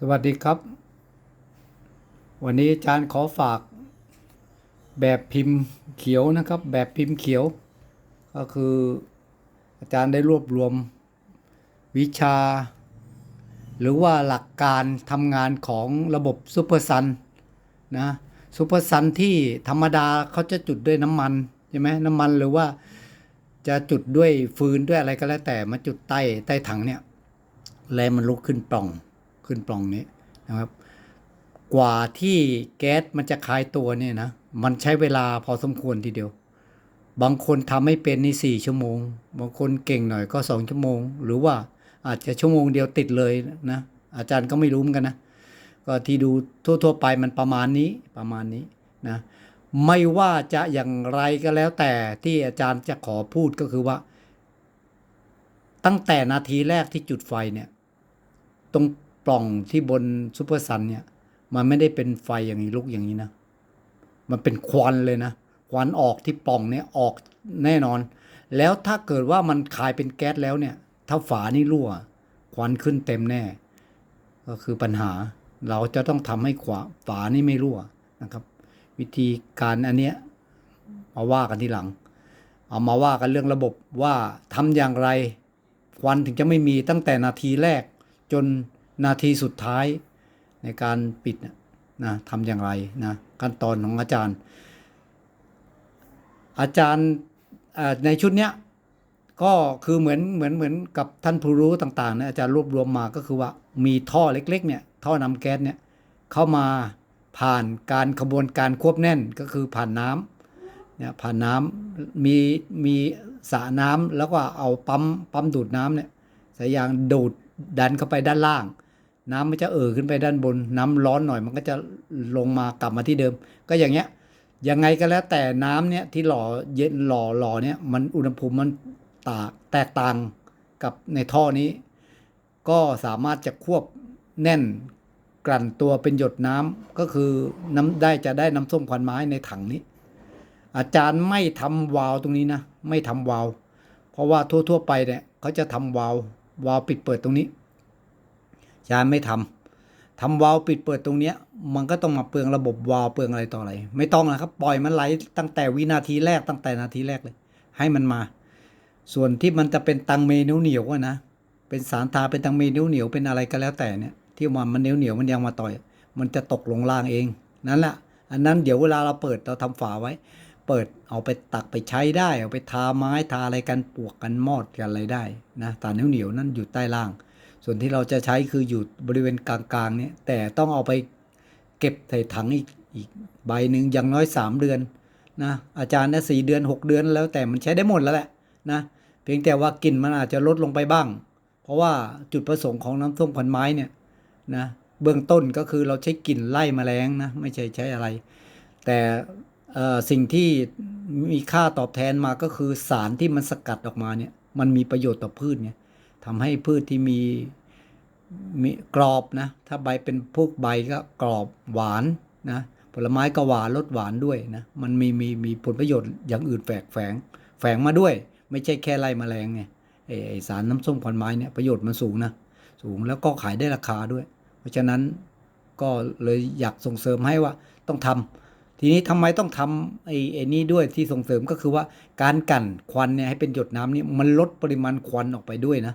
สวัสดีครับ วันนี้อาจารย์ขอฝาก แบบพิมพ์เขียวนะครับ แบบพิมพ์เขียว ก็คืออาจารย์ได้รวบรวม วิชา หรือว่าหลักการทำงานของระบบซูเปอร์ซันนะซูเปอร์ซันที่ธรรมดาเขาจะจุดด้วยน้ำมันใช่ไหมน้ำมันหรือว่าจะจุดด้วยฟืนด้วยอะไรก็แล้วแต่มาจุดใต้ใต้ถังเนี่ยแรงมันลุกขึ้นปล่อง ขึ้นปล่องนี้นะครับ กว่าที่แก๊สมันจะคลายตัวเนี่ยนะมันใช้เวลาพอสมควรทีเดียว บางคนทำไม่เป็นในสี่ชั่วโมง บางคนเก่งหน่อยก็สองชั่วโมง หรือว่าอาจจะชั่วโมงเดียวติดเลยนะอาจารย์ก็ไม่รู้เหมือนกันนะก็ที่ดูทั่ว ๆ ไปมันประมาณนี้ประมาณนี้นะไม่ว่าจะอย่างไรก็แล้วแต่ที่อาจารย์จะขอพูดก็คือว่า ตั้งแต่นาทีแรกที่จุดไฟเนี่ย ตรง ปล่องที่บนซูเปอร์ซันเนี่ย มันไม่ได้เป็นไฟอย่างนี้ลุกอย่างนี้นะ มันเป็นควันเลยนะ ควันออกที่ปล่องเนี่ยออกแน่นอน แล้วถ้าเกิดว่ามันคายเป็นแก๊สแล้วเนี่ย ถ้าฝานี่รั่ว ควันขึ้นเต็มแน่ ก็คือปัญหา เราจะต้องทำให้ขวาฝานี่ไม่รั่วนะครับ วิธีการอันเนี้ยมาว่ากันทีหลัง เอามาว่ากันเรื่องระบบว่าทำอย่างไร ควันถึงจะไม่มีตั้งแต่นาทีแรกจน นาทีสุดท้ายในการปิดนะทำอย่างไรนะขั้นตอนของอาจารย์ อาจารย์ในชุดเนี้ยก็คือเหมือนเหมือนเหมือนกับท่านผู้รู้ต่างๆนะอาจารย์รวบรวมมาก็คือว่ามีท่อเล็กๆเนี่ยท่อนำแก๊สเนี่ยเข้ามาผ่านการขบวนการควบแน่นก็คือผ่านน้ำเนี่ยผ่านน้ำมีมีสระน้ำแล้วก็เอาปั๊มปั๊มดูดน้ำเนี่ยสายยางดูดดันเข้าไปด้านล่าง น้ำมันจะเอ่อขึ้นไปด้านบน น้ำร้อนหน่อย มันก็จะลงมากลับมาที่เดิม ก็อย่างเงี้ยยังไงก็แล้วแต่น้ำเนี่ยที่หล่อเย็นหล่อหล่อเนี่ยมันอุณหภูมิมันตากแตกต่างกับในท่อนี้ ก็สามารถจะควบแน่นกลั่นตัวเป็นหยดน้ำก็คือน้ำได้จะได้น้ำส้มควันไม้ในถังนี้ อาจารย์ไม่ทำวาล์วตรงนี้นะ ไม่ทำวาล์วเพราะว่าทั่ว ๆ ไปเนี่ยเขาจะทำวาล์ววาล์วปิดเปิดตรงนี้ อาจารย์ไม่ทำทำวาล์วปิดเปิดตรงเนี้ย มันก็ต้องมาเปลืองระบบวาล์วเปลืองอะไรต่ออะไร ไม่ต้องนะครับ ปล่อยมันไหลตั้งแต่วินาทีแรกตั้งแต่นาทีแรกเลย ให้มันมา ส่วนที่มันจะเป็นตังเมนียวเหนียวอะนะ เป็นสารทาเป็นตังเมนียวเหนียวเป็นอะไรก็แล้วแต่เนี่ยที่มันมันเหนียวเหนียวมันยังมาต่อย มันจะตกลงล่างเอง นั่นแหละ อันนั้นเดี๋ยวเวลาเราเปิดเราทำฝาไว้ เปิดเอาไปตักไปใช้ได้ เอาไปทาไม้ทาอะไรกันปวกกันมอดกันอะไรได้นะตาเหนียวเหนียวนั่นอยู่ใต้ล่าง ส่วนที่เราจะใช้คืออยู่บริเวณกลางๆเนี่ยแต่ต้องเอาไปเก็บใส่ถังอีกอีกใบหนึ่งอย่างน้อยสามเดือนนะอาจารย์นะสี่เดือนหกเดือนแล้วแต่มันใช้ได้หมดแล้วแหละนะเพียงแต่ว่ากลิ่นมันอาจจะลดลงไปบ้าง เพราะว่าจุดประสงค์ของน้ำส้มควันไม้เนี่ยนะเบื้องต้นก็คือเราใช้กลิ่นไล่แมลงนะไม่ใช่ใช้อะไร แต่สิ่งที่มีค่าตอบแทนมาก็คือสารที่มันสกัดออกมาเนี่ยมันมีประโยชน์ต่อพืชเนี่ย ทำให้พืชที่มีมีกรอบนะ ถ้าใบเป็นพวกใบก็กรอบหวานนะผลไม้ก็หวานรสหวานด้วยนะมันมีมีมีผลประโยชน์อย่างอื่นแฝงแฝงแฝงมาด้วย ไม่ใช่แค่ไล่แมลงไงไอสารน้ำส้มควันไม้เนี่ยประโยชน์มันสูงนะสูงแล้วก็ขายได้ราคาด้วย เพราะฉะนั้นก็เลยอยากส่งเสริมให้ว่าต้องทำทีนี้ทำไมต้องทำไอ้ไอ้นี้ด้วยที่ส่งเสริมก็คือว่าการกั่นควันเนี่ยให้เป็นหยดน้ำนี่มันลดปริมาณควันออกไปด้วยนะ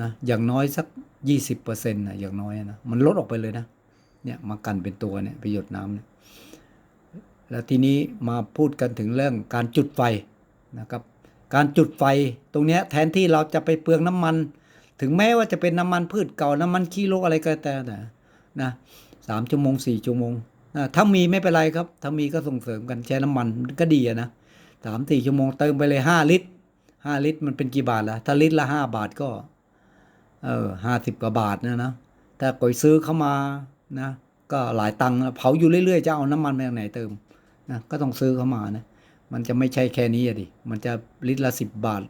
นะอย่างน้อยสักยี่สิบเปอร์เซ็นต์นะอย่างน้อยนะมันลดออกไปเลยนะเนี่ยมากันเป็นตัวเนี่ยไปหยดน้ำเนี่ยแล้วทีนี้มาพูดกันถึงเรื่องการจุดไฟนะครับการจุดไฟตรงนี้แทนที่เราจะไปเปลืองน้ำมัน ถึงแม้ว่าจะเป็นน้ำมันพืชเก่าน้ำมันขี้โลอะไรก็แต่แต่นะสามชั่วโมงสี่ชั่วโมงนะถ้ามีไม่เป็นไรครับ ถ้ามีก็ส่งเสริมกันใช้น้ำมันก็ดีนะสามสี่ชั่วโมงเติมไปเลยห้าลิตรห้าลิตรมันเป็นกี่บาทละถ้าลิตรละห้าบาทก็ เออห้าสิบกว่าบาทเนะนะถ้าก่อยซื้อเข้ามานะก็หลายตังค์เผาอยู่เรื่อยๆจะเอาน้ำมันมาจากไหนเติมนะก็ต้องซื้อเข้ามานะมันจะไม่ใช่แค่นี้อะดิมันจะลิตรละสิบบาท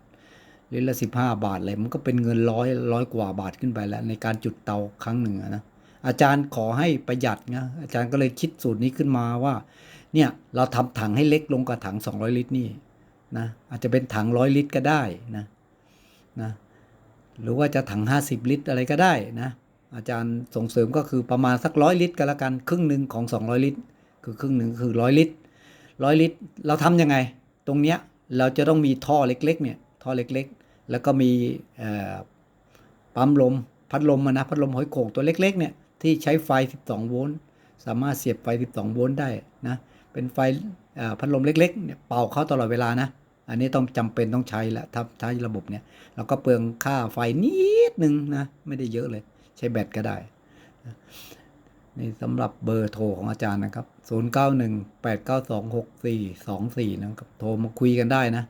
ลิตรละสิบห้าบาทอะไรมันก็เป็นเงินร้อยร้อยกว่าบาทขึ้นไปแล้ว ในการจุดเตาครั้งหนึ่งนะอาจารย์ขอให้ประหยัดนะอาจารย์ก็เลยคิดสูตรนี้ขึ้นมาว่า เนี่ยเราทำถังให้เล็กลงกว่าถัง 200 ลิตรนี่นะอาจจะเป็นถังร้อยลิตรก็ได้นะนะ หรือว่าจะถัง 50 ลิตรอะไรก็ได้นะ อาจารย์ส่งเสริมก็คือประมาณสักร้อยลิตรก็แล้วกันครึ่งหนึ่งของ 200 ลิตร คือครึ่งหนึ่งคือร้อยลิตรร้อยลิตร เราทำยังไง ตรงเนี้ยเราจะต้องมีท่อเล็กๆเนี่ยท่อเล็กๆ แล้วก็มีปั๊มลมพัดลมนะพัดลมหอยโข่งตัวเล็กๆเนี่ยที่ใช้ไฟ 12 โวลต์สามารถเสียบไฟ 12 โวลต์ได้นะเป็นไฟพัดลมเล็กๆเนี่ยเป่าเข้าตลอดเวลานะ อันนี้ต้องจำเป็นต้องใช้แล้วถ้าใช้ระบบเนี่ยเราก็เปลืองค่าไฟนิดนึงนะไม่ได้เยอะเลย ใช้แบตก็ได้นะนี่สำหรับเบอร์โทรของอาจารย์นะครับ 0918926424 นะครับ โทรมาคุยกันได้นะ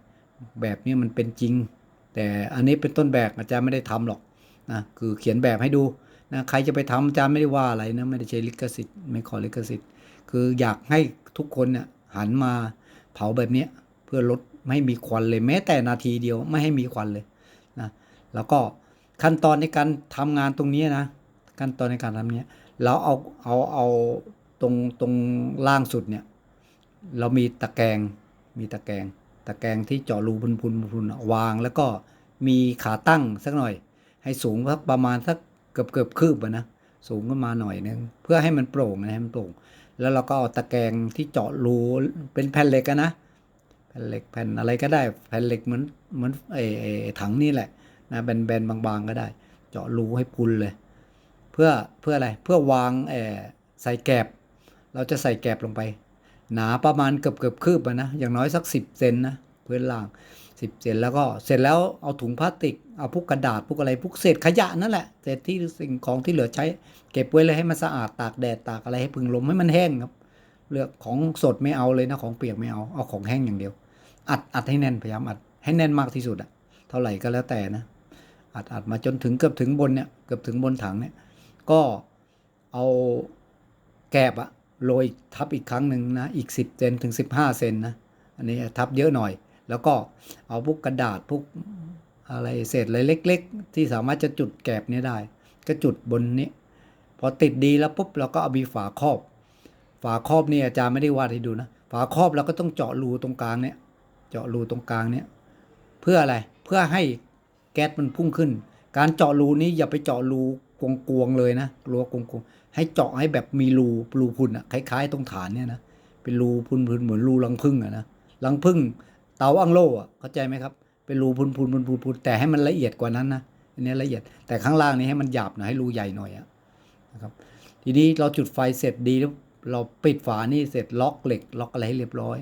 แบบนี้มันเป็นจริง แต่อันนี้เป็นต้นแบบอาจารย์ไม่ได้ทำหรอกนะคือเขียนแบบให้ดูนะใครจะไปทำอาจารย์ไม่ได้ว่าอะไรนะ ไม่ได้ใช้ลิขสิทธิ์ไม่ขอลิขสิทธิ์ คืออยากให้ทุกคนเนี่ยหันมาเผาแบบนี้เพื่อลด ไม่ให้มีควันเลยแม้แต่นาทีเดียวไม่ให้มีควันเลยนะแล้วก็ขั้นตอนในการทำงานตรงนี้นะขั้นตอนในการทำเนี้ยเราเอาเอาเอาตรงตรงล่างสุดเนี่ยเรามีตะแกรงมีตะแกรงตะแกรงที่เจาะรูพุนพุนพุนวาง แล้วก็มีขาตั้งสักหน่อย ให้สูงสักประมาณสักเกือบเกือบคืบนะสูงขึ้นมาหน่อยนึงเพื่อให้มันโปร่งนะให้มันโปร่ง แล้วเราก็เอาตะแกรงที่เจาะรูเป็นแผ่นเหล็กนะ ผ่นเหล็กแผ่นอะไรก็ได้แผ่นเหล็กเหมือนเหมือนไอ้ไอ้ถังนี่แหละนะแบนๆบางๆก็ได้ เจาะรูให้พุนเลย เพื่อเพื่ออะไรเพื่อวางเอใส่แกบ เราจะใส่แกบลงไป หนาประมาณเกือบเกือบคืบนะอย่างน้อยสักสิบเซนนะพื้นล่างสิบเซนแล้วก็เสร็จแล้วเอาถุงพลาสติกเอาพวกกระดาษพวกอะไรพวกเศษขยะนั่นแหละเศษที่สิ่งของที่เหลือใช้ เก็บไว้เลยให้มันสะอาดตากแดดตากอะไรให้พึงลมให้มันแห้งครับเลือกของสดไม่เอาเลยนะของเปียกไม่เอาเอาของแห้งอย่างเดียว อัดอัดให้แน่นพยายามอัดให้แน่นมากที่สุดอะเท่าไหร่ก็แล้วแต่นะ อัดอัดมาจนถึงเกือบถึงบนเนี่ยเกือบถึงบนถังเนี่ย ก็เอาแกบอะโรยทับอีกครั้งหนึ่งนะ อีก 10เซนถึง 15เซนนะ อันนี้ทับเยอะหน่อย แล้วก็เอาพวกกระดาษพวกอะไรเศษอะไรเล็ก ๆ ที่สามารถจะจุดแกบนี้ได้ ก็จุดบนนี้ พอติดดีแล้วปุ๊บเราก็เอามีฝาครอบ ฝาครอบนี่อาจารย์ไม่ได้วาดให้ดูนะ ฝาครอบเราก็ต้องเจาะรูตรงกลางเนี่ย เจาะรูตรงกลางเนี่ยเพื่ออะไรเพื่อให้แก๊สมันพุ่งขึ้น การเจาะรูนี้อย่าไปเจาะรูกวงๆเลยนะรัวกวงๆให้เจาะให้แบบมีรูรูพุนอะคล้ายๆ ตรงฐานเนี่ยนะเป็นรูพุนๆเหมือนรูรังผึ้งอะนะรังผึ้งเตาอังโล่อะเข้าใจไหมครับเป็นรูพุนๆพุนพุนๆแต่ให้มันละเอียดกว่านั้นนะอันนี้ละเอียดแต่ข้างล่างนี้ให้มันหยาบหน่อยให้รูใหญ่หน่อยอะนะครับทีนี้เราจุดไฟเสร็จดีแล้วเราปิดฝานี่เสร็จล็อกเหล็ก ล็อกอะไรให้เรียบร้อย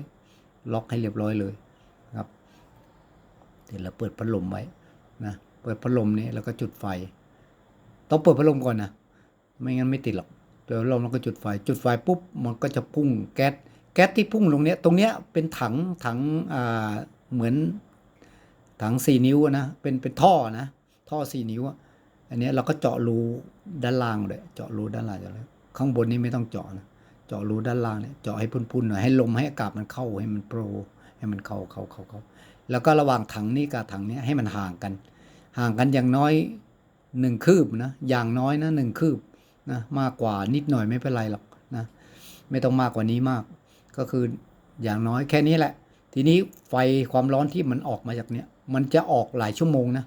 ล็อกให้เรียบร้อยเลย เสร็จแล้วเปิดพัดลมไว้นะเปิดพัดลมนี้แล้วก็จุดไฟ ต้องเปิดพัดลมก่อนนะไม่งั้นไม่ติดหรอกเปิดพัดลมแล้วก็จุดไฟ จุดไฟปุ๊บมันก็จะพุ่งแก๊สแก๊สที่พุ่งลงเนี้ยตรงเนี้ยเป็นถังถังอ่าเหมือนถังสี่นิ้วนะเป็นเป็นท่อนะท่อสี่นิ้วอะอันเนี้ยเราก็เจาะรูด้านล่างเลยเจาะรูด้านล่างเลยข้างบนนี้ไม่ต้องเจาะนะเจาะรูด้านล่างเนี่ยเจาะให้พุ่นๆหน่อยให้ลมให้อากาศมันเข้าให้มันโปรให้มันเข้าเข้าเข้าเข้า แล้วก็ระหว่างถังนี้กับถังนี้ให้มันห่างกัน ห่างกันอย่างน้อยหนึ่งคืบนะอย่างน้อยนะหนึ่งคืบนะมากกว่านิดหน่อยไม่เป็นไรหรอกนะไม่ต้องมากกว่านี้มาก ก็คืออย่างน้อยแค่นี้แหละ ทีนี้ไฟความร้อนที่มันออกมาจากเนี้ยมันจะออกหลายชั่วโมงนะ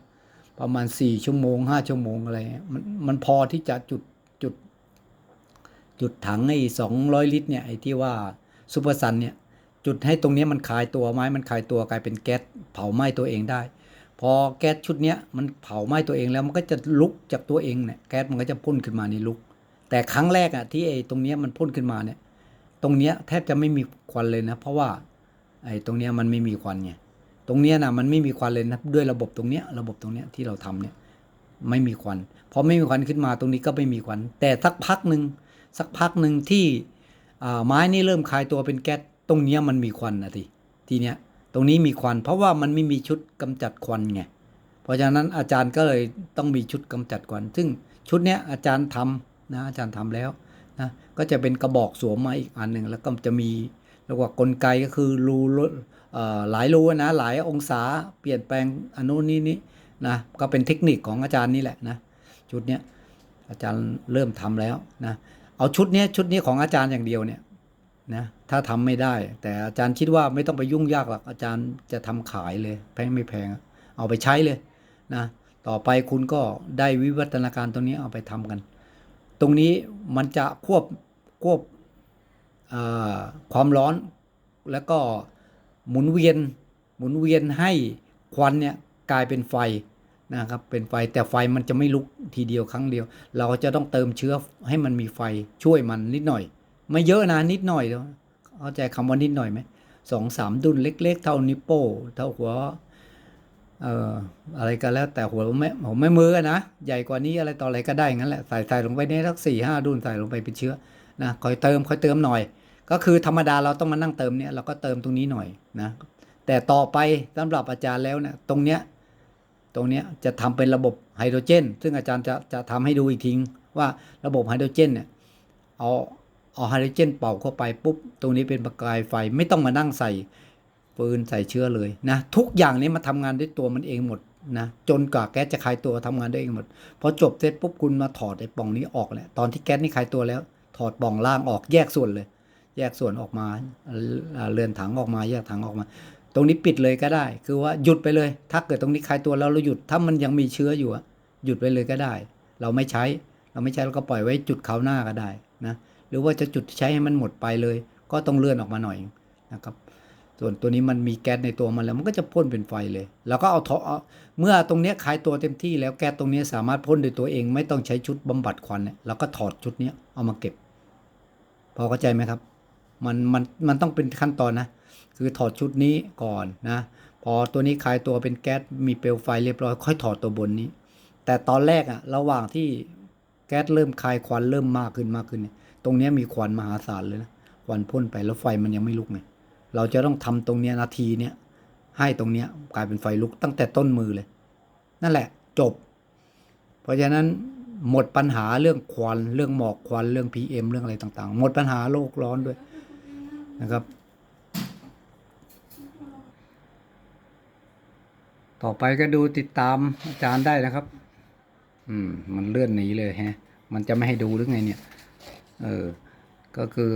ประมาณสี่ชั่วโมงห้าชั่วโมงอะไรมันมันพอที่จะจุดจุด จุดถังไอ้สองร้อยลิตรเนี่ยไอ้ที่ว่าซูเปอร์ซันเนี่ย จุดให้ตรงนี้มันคลายตัวไม้มันคลายตัวกลายเป็นแก๊สเผาไหม้ตัวเองได้ พอแก๊สชุดนี้มันเผาไหม้ตัวเองแล้วมันก็จะลุกจากตัวเองเนี่ยแก๊สมันก็จะพ่นขึ้นมาในลุก แต่ครั้งแรกอะที่ไอ้ตรงนี้มันพ่นขึ้นมาเนี่ยตรงเนี้ยแทบจะไม่มีควันเลยนะ เพราะว่าไอ้ตรงเนี้ยมันไม่มีควันไงตรงเนี้ยนะมันไม่มีควันเลยนะด้วยระบบตรงเนี้ยระบบตรงเนี้ยที่เราทำเนี่ยไม่มีควันพอไม่มีควันขึ้นมาตรงนี้ก็ไม่มีควันแต่สักพักหนึ่งสักพักหนึ่งที่อ่าไม้นี่เริ่มคลายตัวเป็นแก๊ส ตรงเนี้ยมันมีควันนะทีทีเนี้ยตรงนี้มีควัน เพราะว่ามันไม่มีชุดกำจัดควันไงเพราะฉะนั้นอาจารย์ก็เลยต้องมีชุดกำจัดควัน ซึ่งชุดเนี้ยอาจารย์ทำนะอาจารย์ทำแล้วนะก็จะเป็นกระบอกสวมมาอีกอันหนึ่งแล้วก็จะมีเรียกว่ากลไกก็คือรูเอ่อหลายรูนะหลายองศาเปลี่ยนแปลงอนนุนี้นี้นะก็เป็นเทคนิคของอาจารย์นี่แหละนะชุดเนี้ยอาจารย์เริ่มทำแล้วนะเอาชุดเนี้ยชุดนี้ของอาจารย์อย่างเดียวเนี่ย นะถ้าทำไม่ได้ แต่อาจารย์คิดว่าไม่ต้องไปยุ่งยากหรอกอาจารย์จะทำขายเลย แพงไม่แพง เอาไปใช้เลยนะต่อไปคุณก็ได้วิวัฒนาการตรงนี้เอาไปทำกัน ตรงนี้มันจะควบควบความร้อนแล้วก็หมุนเวียนหมุนเวียนให้ควันเนี่ยกลายเป็นไฟนะครับเป็นไฟแต่ไฟมันจะไม่ลุกทีเดียวครั้งเดียว เราจะต้องเติมเชื้อให้มันมีไฟช่วยมันนิดหน่อย ไม่เยอะนะนิดหน่อยเดียวเข้าใจคำว่านิดหน่อยไหมสองสามดุนเล็ก ๆ เท่านิ้วโป้เท่าหัวเอ่ออะไรก็แล้ว แต่หัวไม่ผมไม่มือนะใหญ่กว่านี้อะไรต่ออะไรก็ได้งั้นแหละใส่ใส่ลงไปในสักสี่ห้าดุนใส่ลงไปเป็นเชื้อนะคอยเติมคอยเติมหน่อย ก็คือธรรมดาเราต้องมานั่งเติมเนี่ยเราก็เติมตรงนี้หน่อยนะแต่ต่อไปสำหรับอาจารย์แล้วเนี่ยตรงเนี้ยตรงเนี้ยจะทำเป็นระบบไฮโดรเจน ซึ่งอาจารย์จะจะทำให้ดูอีกทีว่าระบบไฮโดรเจนเนี่ยเอา เอาไฮโดรเจนเป่าเข้าไปปุ๊บ ตรงนี้เป็นประกายไฟไม่ต้องมานั่งใส่ฟืนใส่เชื้อเลยนะทุกอย่างนี้มาทำงานด้วยตัวมันเองหมดนะจนกว่าแก๊สจะคลายตัวทำงานด้วยเองหมดพอจบเสร็จปุ๊บคุณมาถอดไอ้ป่องนี้ออกแหละตอนที่แก๊สนี่คลายตัวแล้ว ถอดป่องล่างออกแยกส่วนเลย แยกส่วนออกมาเรือนถังออกมา แยกถังออกมา ตรงนี้ปิดเลยก็ได้ คือว่าหยุดไปเลย ถ้าเกิดตรงนี้คลายตัวแล้วเราหยุดถ้ามันยังมีเชื้ออยู่อะหยุดไปเลยก็ได้ เราไม่ใช้ เราไม่ใช้เราก็ปล่อยไว้จุดคราหน้าก็ได้นะ หรือว่าจะจุดใช้ให้มันหมดไปเลย ก็ต้องเลื่อนออกมาหน่อยนะครับส่วนตัวนี้มันมีแก๊สในตัวมันแล้วมันก็จะพ่นเป็นไฟเลย แล้วก็เอาทอเอาเมื่อตรงนี้คลายตัวเต็มที่แล้วแก๊สตรงนี้สามารถพ่นด้วยตัวเองไม่ต้องใช้ชุดบำบัดควันเนี่ยเราก็ถอดชุดนี้เอามาเก็บ พอเข้าใจไหมครับ มันมันมันต้องเป็นขั้นตอนนะ คือถอดชุดนี้ก่อนนะ พอตัวนี้คลายตัวเป็นแก๊สมีเปลวไฟเรียบร้อยค่อยถอดตัวบนนี้ แต่ตอนแรกอะระหว่างที่แก๊สเริ่มคลายควันเริ่มมากขึ้นมากขึ้นเนี่ย ตรงนี้มีควันมหาศาลเลยนะควันพ่นไปแล้วไฟมันยังไม่ลุกไงเราจะต้องทำตรงเนี้ยนาทีเนี้ยให้ตรงเนี้ยกลายเป็นไฟลุกตั้งแต่ต้นมือเลย นั่นแหละจบ เพราะฉะนั้นหมดปัญหาเรื่องควันเรื่องหมอกควันเรื่อง PM เรื่องอะไรต่างๆ หมดปัญหาโลกร้อนด้วยนะครับ ต่อไปก็ดูติดตามอาจารย์ได้นะครับ อืม มันเลื่อนหนีเลยแฮะ มันจะไม่ให้ดูหรือไงเนี่ย เออก็คือ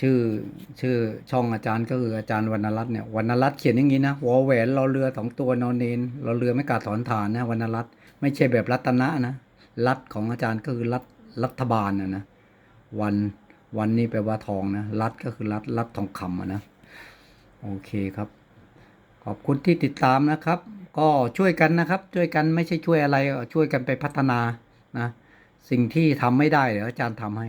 ชื่อชื่อช่องอาจารย์ก็คืออาจารย์วรรณรัตน์เนี่ยวรรณรัตน์เขียนอย่างนี้นะวอแหวนเราเรือสองตัวนอนเนนเราเรือไม่กาดถอนฐานนะวรรณรัตน์ไม่ใช่แบบรัตนะนะรัฐของอาจารย์ก็คือรัฐรัฐบาลนะนะวันวันนี้แปลว่าทองนะรัฐก็คือรัฐรัฐทองคำนะโอเคครับ ขอบคุณที่ติดตามนะครับ ก็ช่วยกันนะครับ ช่วยกันไม่ใช่ช่วยอะไรช่วยกันไปพัฒนานะสิ่งที่ทำไม่ได้เดี๋ยวอาจารย์ทำให้